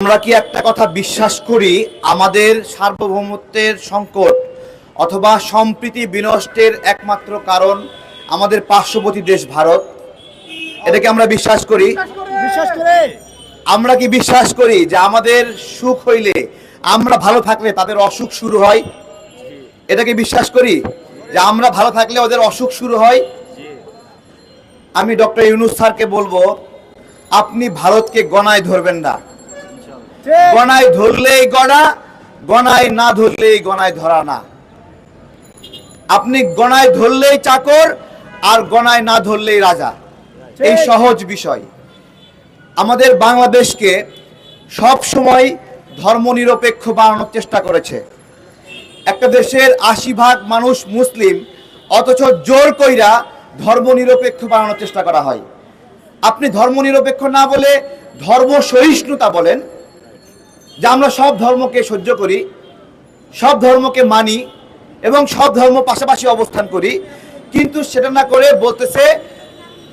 আমরা কি একটা কথা বিশ্বাস করি? আমাদের সার্বভৌমত্বের সংকট অথবা সম্প্রীতি বিনষ্টের একমাত্র কারণ আমাদের পার্শ্ববর্তী দেশ ভারত। এটাকে আমরা বিশ্বাস করি। বিশ্বাস আমরা কি বিশ্বাস করি যে আমাদের সুখ হইলে আমরা ভালো থাকলে তাদের অসুখ শুরু হয়? এটাকে বিশ্বাস করি যে আমরা ভালো থাকলে ওদের অসুখ শুরু হয়? আমি ডক্টর ইউনুস স্যারকে বলব আপনি ভারতকে গণায় ধরবেন না। গণায় ধরলেই গণা গণায় না ধরলেই গণায় ধরা না। আপনি গণায় ধরলেই চাকর আর গণায় না ধরলেই রাজা। এই সহজ বিষয়। আমাদের বাংলাদেশকে সব সময় ধর্মনিরপেক্ষ বানানোর চেষ্টা করেছে। একটা দেশের আশি ভাগ মানুষ মুসলিম অথচ জোর কইরা ধর্মনিরপেক্ষ বানানোর চেষ্টা করা হয়। আপনি ধর্মনিরপেক্ষ না বলে ধর্ম সহিষ্ণুতা বলেন যে আমরা সব ধর্মকে সহ্য করি, সব ধর্মকে মানি এবং সব ধর্ম পাশাপাশি অবস্থান করি, কিন্তু সেটা না করে বলতেছে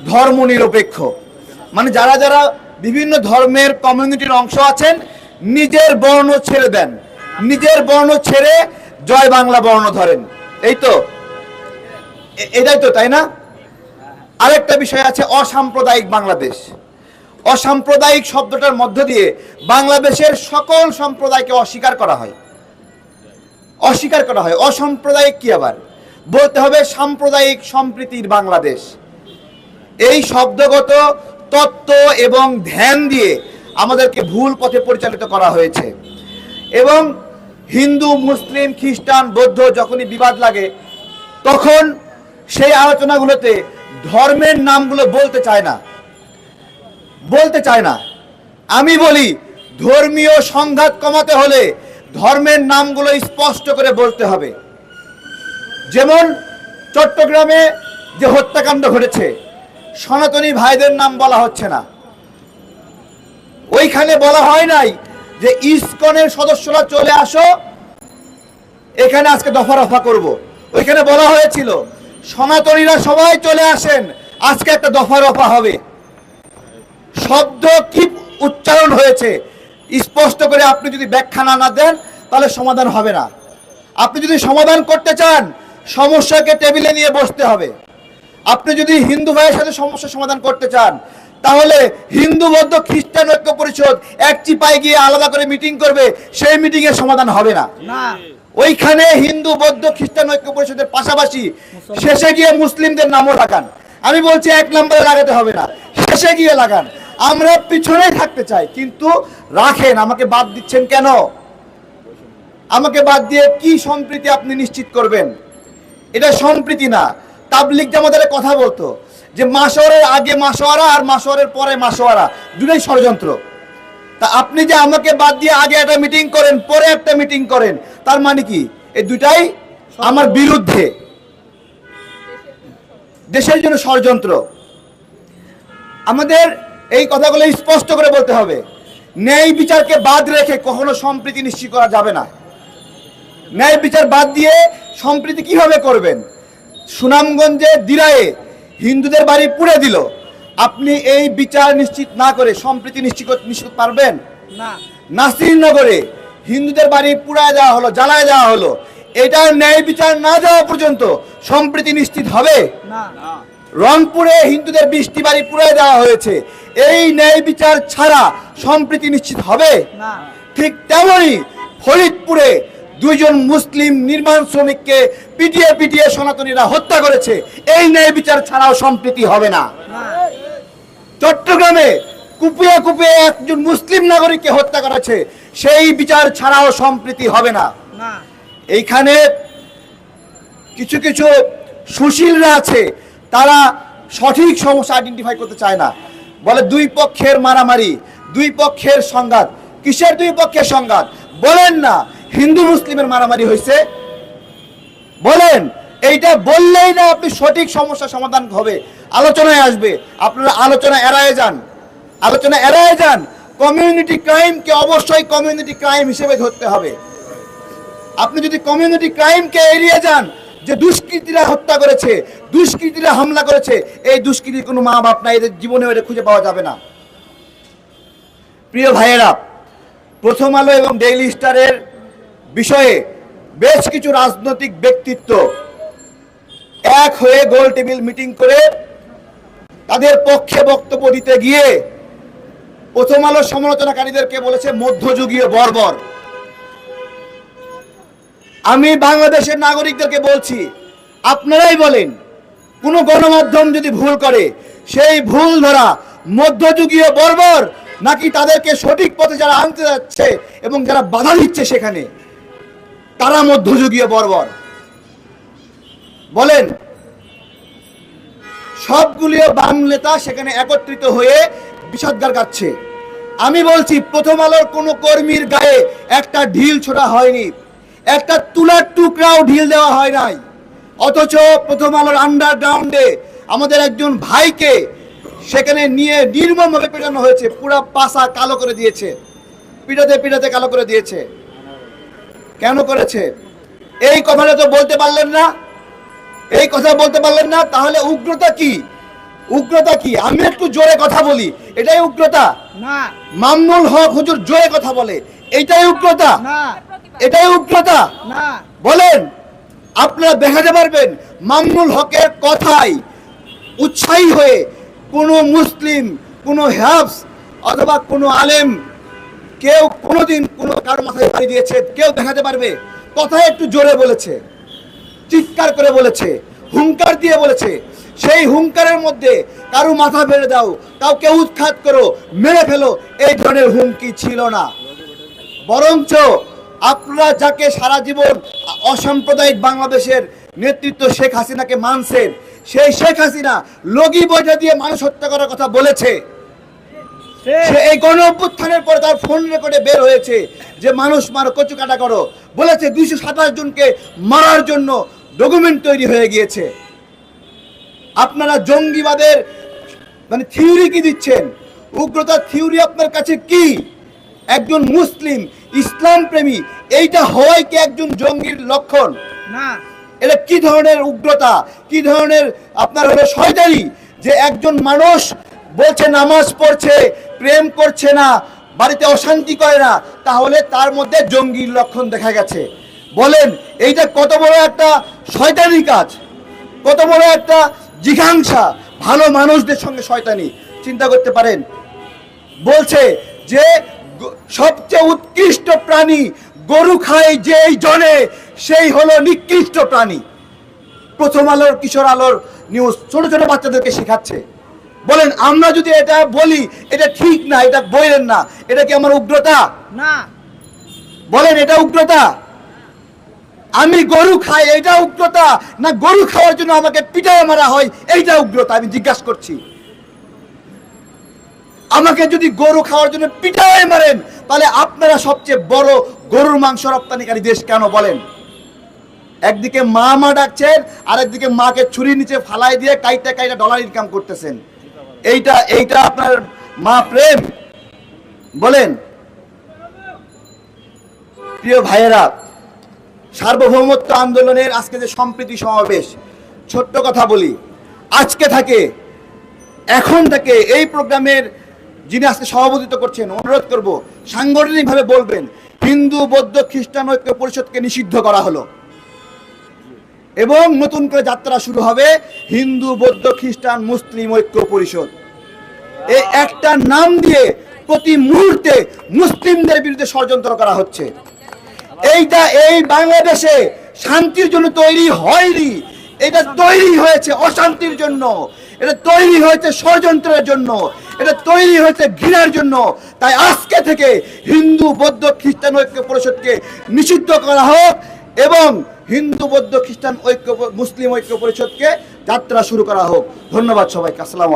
ধর্ম নিরপেক্ষ। মানে যারা যারা বিভিন্ন ধর্মের কমিউনিটির অংশ আছেন, নিজের বর্ণ ছেড়ে দেন। নিজের বর্ণ ছেড়ে জয় বাংলা বর্ণ ধরেন। এই তো? এটাই তো, তাই না? আরেকটা বিষয় আছে অসাম্প্রদায়িক বাংলাদেশ। অসাম্প্রদায়িক শব্দটার মধ্য দিয়ে বাংলাদেশের সকল সম্প্রদায়কে অস্বীকার করা হয়। অস্বীকার করা হয়। অসাম্প্রদায়িক কি আবার? বলতে হবে সাম্প্রদায়িক সম্প্রীতির বাংলাদেশ। এই শব্দগত তত্ত্ব এবং ধ্যান দিয়ে আমাদেরকে ভুল পথে পরিচালিত করা হয়েছে। এবং হিন্দু, মুসলিম, খ্রিস্টান, বৌদ্ধ যখনই বিবাদ লাগে, তখন সেই আলোচনাগুলোতে ধর্মের নামগুলো বলতে চায় না। বলতে চায় না। আমি বলি, ধর্মীয় সংঘাত কমাতে হলে ধর্মের নামগুলো স্পষ্ট করে বলতে হবে। যেমন চট্টগ্রামে যে হত্যাকাণ্ড ঘটেছে, সনাতনী ভাইদের নাম বলা হচ্ছে না। ওইখানে বলা হয় নাই যে ইসকনের সদস্যরা চলে আসো, এখানে আজকে দফা রফা করব। ওইখানে বলা হয়েছিল, সনাতনীরা সবাই চলে আসেন, আজকে একটা দফা রফা হবে। শব্দ কি উচ্চারণ হয়েছে। স্পষ্ট করে আপনি যদি ব্যাখ্যা না না দেন তাহলে সমাধান হবে না। আপনি যদি সমাধান করতে চান সমস্যাকে টেবিলে নিয়ে বসতে হবে। আপনি যদি হিন্দু ভাইয়ের সাথে সমস্যা সমাধান করতে চান তাহলে হিন্দু বৌদ্ধ খ্রিস্টান ঐক্য পরিষদ এক চিপায় গিয়ে আলাদা করে মিটিং করবে সেই মিটিং এর সমাধান হবে না। না। ওইখানে হিন্দু বৌদ্ধ খ্রিস্টান ঐক্য পরিষদের পাশাপাশি শেষে গিয়ে মুসলিমদের নামও লাগান। আমি বলছি এক নম্বরে লাগাতে হবে না শেষে গিয়ে লাগান। আমরা পিছনেই থাকতে চাই, কিন্তু রাখেন, আমাকে বাদ দিচ্ছেন কেন? আমাকে বাদ দিয়ে কি সম্প্রীতি আপনি নিশ্চিত করবেন? এটা সম্প্রীতি না। তাবলিক জামাতের কথা বলতো, যে মাসোয়ারের আগে মাসোয়ারা আর মাসোয়ারের পরে মাসোয়ারা দুটোই ষড়যন্ত্র। তা আপনি যে আমাকে বাদ দিয়ে আগে একটা মিটিং করেন, পরে একটা মিটিং করেন, তার মানে কি? এই দুটাই আমার বিরুদ্ধে। দেশের জন্য ষড়যন্ত্র। আমাদের এই কথাগুলো স্পষ্ট করে বলতে হবে। ন্যায় বিচারকে বাদ রেখে কখনো সম্প্রীতি নিশ্চিত করা যাবে না। ন্যায় বিচার বাদ দিয়ে সম্প্রীতি কীভাবে করবেন? সুনামগঞ্জে দিরায়ে হিন্দুদের বাড়ি পুড়ে দিল। আপনি এই বিচার নিশ্চিত না করে সম্প্রীতি নিশ্চিত নিশ্চিত পারবেন? না। নাসিরনগরে হিন্দুদের বাড়ি পুড়ায় দেওয়া হলো জ্বালায় দেওয়া হলো। এটার ন্যায় বিচার না দেওয়া পর্যন্ত সম্প্রীতি নিশ্চিত হবে? না। রংপুরে হিন্দুদের বৃষ্টি বাড়ি পুড়ে দেওয়া হয়েছে। এই ন্যায় বিচার ছাড়া সম্প্রীতি নিশ্চিত হবে? ঠিক তেমনই ফরিদপুরে দুইজন মুসলিম নির্মাণ শ্রমিককে পিটিয়ে পিটিয়ে সনাতনীরা হত্যা করেছে। এই ন্যায় বিচার ছাড়াও সম্প্রীতি হবে না। চট্টগ্রামে কুপিয়ে কুপিয়ে একজন মুসলিম নাগরিককে হত্যা করেছে। সেই বিচার ছাড়াও সম্প্রীতি হবে না। এইখানে কিছু কিছু সুশীলরা আছে। তারা সঠিক সমস্যা আইডেন্টিফাই করতে চায় না। বলে দুই পক্ষের মারামারি, দুই পক্ষের সংঘাত। কিসের দুই পক্ষের সংঘাত? বলেন না, হিন্দু মুসলিমের মারামারি হয়েছে। বলেন, এইটা বললেই না আপনি সঠিক সমস্যা সমাধান হবে। আলোচনায় আসবে। আপনারা আলোচনা এড়ায় যান। আলোচনা এড়ায় যান। কমিউনিটি ক্রাইমকে অবশ্যই কমিউনিটি ক্রাইম হিসেবে ধরতে হবে। আপনি যদি কমিউনিটি ক্রাইমকে এড়িয়ে যান যে দুষ্কৃতীরা হত্যা করেছে, দুষ্কৃতীরা হামলা করেছে, এই দুষ্কৃতির কোনো মা বাপ নাই, এদের জীবনে এটা খুঁজে পাওয়া যাবে না। প্রিয় ভাইয়েরা, প্রথম আলো এবং ডেইলি স্টারের বিষয়ে বেশ কিছু রাজনৈতিক ব্যক্তিত্ব এক হয়ে গোল টেবিল মিটিং করে তাদের পক্ষে বক্তব্য দিতে গিয়ে প্রথম আলো সমালোচনাকারীদেরকে বলেছে মধ্যযুগীয় বর্বর। আমি বাংলাদেশের নাগরিকদেরকে বলছি, আপনারাই বলেন, কোনো গণমাধ্যম যদি ভুল করে, সেই ভুল ধরা মধ্যযুগীয় বর্বর নাকি তাদেরকে সঠিক পথে যারা আনতে যাচ্ছে এবং যারা বাধা দিচ্ছে সেখানে, তারা মধ্যযুগীয় বর্বর। বলেন সবগুলিও বাম নেতা সেখানে একত্রিত হয়ে বিষাদগার গাচ্ছে আমি বলছি, প্রথম আলোর কোনো কর্মীর গায়ে একটা ঢিল ছোড়া হয়নি। একটা তুলার টুকরাও ঢিল দেওয়া হয় নাই। অথচ প্রথম আলোর আন্ডারগ্রাউন্ডে আমাদের একজন ভাইকে সেখানে নিয়ে নির্মমভাবে পেটানো হয়েছে পুরা পাশা কালো করে দিয়েছে পিটাতে পিটাতে কালো করে দিয়েছে। কেন করেছে? এই কথাটা তো বলতে পারলেন না। এই কথা বলতে পারলেন না তাহলে উগ্রতা কি? উগ্রতা কি? আমি একটু জোরে কথা বলি এটাই উগ্রতা? না। মামনুল হক হুজুর জোরে কথা বলে এটাই উগ্রতা? না। এটাই উগ্রতা। না। বলেন আপনারা দেখাতে পারবেন মামনুল হকের কথাই উৎসাহী হয়ে কোনো মুসলিম কোনো হ্যাবস অথবা কোনো আলেম কেউ কোনোদিন কোনো কারও মাথায় বাড়ি দিয়েছে কেউ দেখাতে পারবে। কথা একটু জোরে বলেছে চিৎকার করে বলেছে হুঙ্কার দিয়ে বলেছে। সেই হুঙ্কারের মধ্যে কারও মাথা ফেলে দাও কাউকে উৎখাত করো মেরে ফেলো এই ধরনের হুমকি ছিল না। বরঞ্চ আপনারা যাকে সারা জীবন অসাম্প্রদায়িক বাংলাদেশের নেতৃত্ব শেখ হাসিনাকে মানছেন, সেই শেখ হাসিনা লগি বইটা দিয়ে মানুষ হত্যা করার কথা বলেছে। সে এই গণ অভ্যুত্থানের পরে তার ফোন রেকর্ডে বের হয়েছে যে, মানুষ মারো, কচু কাটা করো। বলেছে, দুইশো সাতাশ জনকে মারার জন্য ডকুমেন্ট তৈরি হয়ে গিয়েছে। আপনারা জঙ্গিবাদের মানে থিওরি কি দিচ্ছেন? উগ্রতার থিওরি আপনার কাছে কি? একজন মুসলিম ইসলাম প্রেমী এইটা হওয়াই কি একজন জঙ্গির লক্ষণ? না। এটা কি ধরনের উগ্রতা? কি ধরনের আপনার হলো শয়তানি? যে একজন মানুষ বলছে নামাজ পড়ছে প্রেম করছে না বাড়িতে অশান্তি করে না তাহলে তার মধ্যে জঙ্গির লক্ষণ দেখা গেছে। বলেন এইটা কত বড় একটা শয়তানি কাজ? কত বড় একটা জিঘাংসা ভালো মানুষদের সঙ্গে শয়তানি। চিন্তা করতে পারেন। বলছে যে সবচেয়ে উৎকৃষ্ট প্রাণী গরু খায় যেই জনে সেই হলো নিকৃষ্ট প্রাণী। প্রথম আলোর কিশোর আলোর নিউজ ছোট ছোট বাচ্চাদেরকে শেখাচ্ছে। বলেন আমরা যদি এটা বলি এটা ঠিক না এটা বললেন না এটা কি আমার উগ্রতা? না। বলেন এটা উগ্রতা? আমি গরু খাই এটা উগ্রতা? না গরু খাওয়ার জন্য আমাকে পিটায় মারা হয় এইটা উগ্রতা আমি জিজ্ঞাসা করছি। আমাকে যদি গরু খাওয়ার জন্য পিটায় মারেন, তাহলে আপনারা সবচেয়ে বড় গরুর মাংস রপ্তানিকারী দেশ কেন বলেন? একদিকে মা মা ডাকছেন আর একদিকে মাকে ছুরি নিচে ফালাই দিয়ে কাইটা কাইটা ডলার ইনকাম করতেছেন। এইটা এইটা আপনার মা প্রেম। বলেন, প্রিয় ভাইয়েরা, সার্বভৌমত্ব আন্দোলনের আজকে যে সম্প্রীতি সমাবেশ, ছোট্ট কথা বলি। আজকে থাকে, এখন থেকে এই প্রোগ্রামের যিনি আজকে সভাপতিত্ব করছেন, অনুরোধ করব, সাংগঠনিকভাবে বলবেন, হিন্দু, বৌদ্ধ, খ্রিস্টান ঐক্য পরিষদকে নিষিদ্ধ করা হলো। এবং নতুন করে যাত্রা শুরু হবে হিন্দু, বৌদ্ধ, খ্রিস্টান, মুসলিম ঐক্য পরিষদ। এই একটা নাম দিয়ে প্রতি মুহূর্তে মুসলিমদের বিরুদ্ধে ষড়যন্ত্র করা হচ্ছে। এইটা এই বাংলাদেশে শান্তির জন্য তৈরি হয়নি, এটা তৈরি হয়েছে অশান্তির জন্য। এটা তৈরি হয়েছে ষড়যন্ত্রের জন্য, এটা তৈরি হয়েছে ঘৃণার জন্য। তাই আজকে থেকে হিন্দু, বৌদ্ধ, খ্রিস্টান ঐক্য পরিষদকে নিষিদ্ধ করা হোক এবং হিন্দু, বৌদ্ধ, খ্রিস্টান ঐক্য, মুসলিম ঐক্য পরিষদকে যাত্রা শুরু করা হোক। ধন্যবাদ সবাইকে। আসসালাম